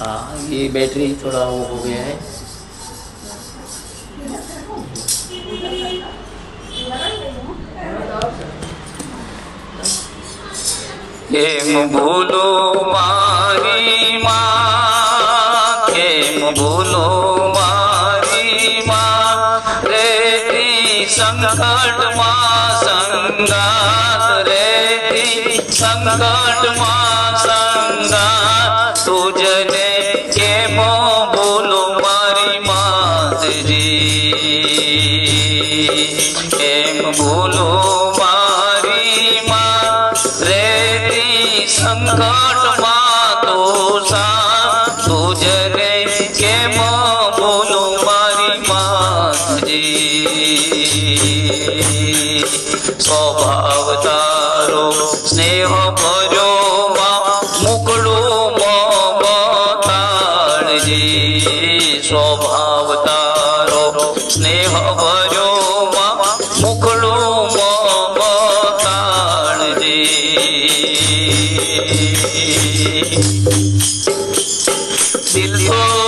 हाँ, ये बैटरी थोड़ा वो हो गया है। खेम भूलो मारी माँ खेम भूलो मारी माँ। संकट मा संगात रे। संकट मा संगा तुझने के मो बोलो मारी मात जी। एम बोलो સ્વભાવ તારો સ્નેહ ભર્યો મુકડું બતાડજી સ્વભાવ તારો સ્નેહ ભર્યો મુકડું બતાડજી દિલ તો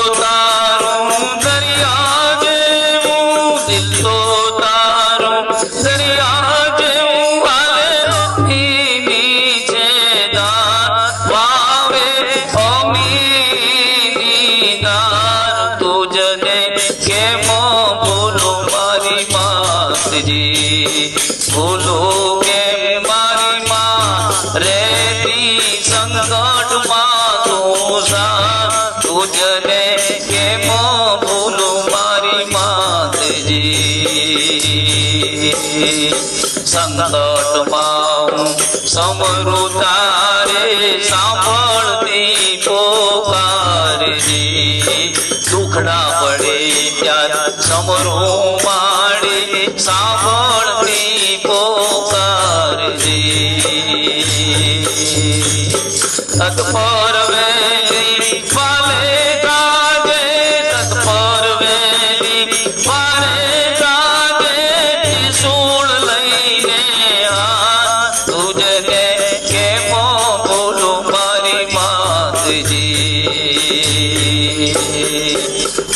માતજી ભૂલો કેમ મારી માં રેતી સંકટમાં તું સા તુજને કેમ ભૂલો મારી માતજી સંકટમાં હું સમરું તારે સાંભળતી પોકારજી દુખડા પડે ત્યાં સમરું માડે સાંભળતી પોકારજી અકબર વેરી પાલે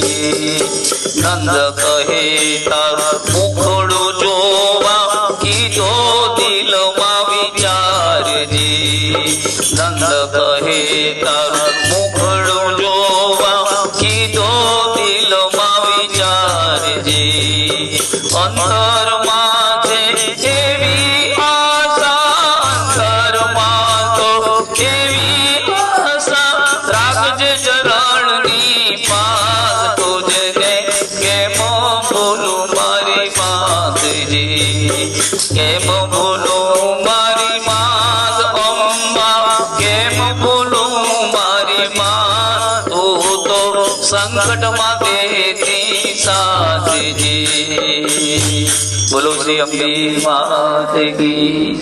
नंद कहे, तार मुखड़ो की जो दिल माँ विचार जी नंद कहे, तार मुखड़ो की दिल विचार जी अंतर माथे आशा, अंतर जर કેમ ભૂલું મારી માત અંબા? કેમ ભૂલું મારી તું સંકટમાં દેતી સાથજી બોલો શ્રી અંબે માત કી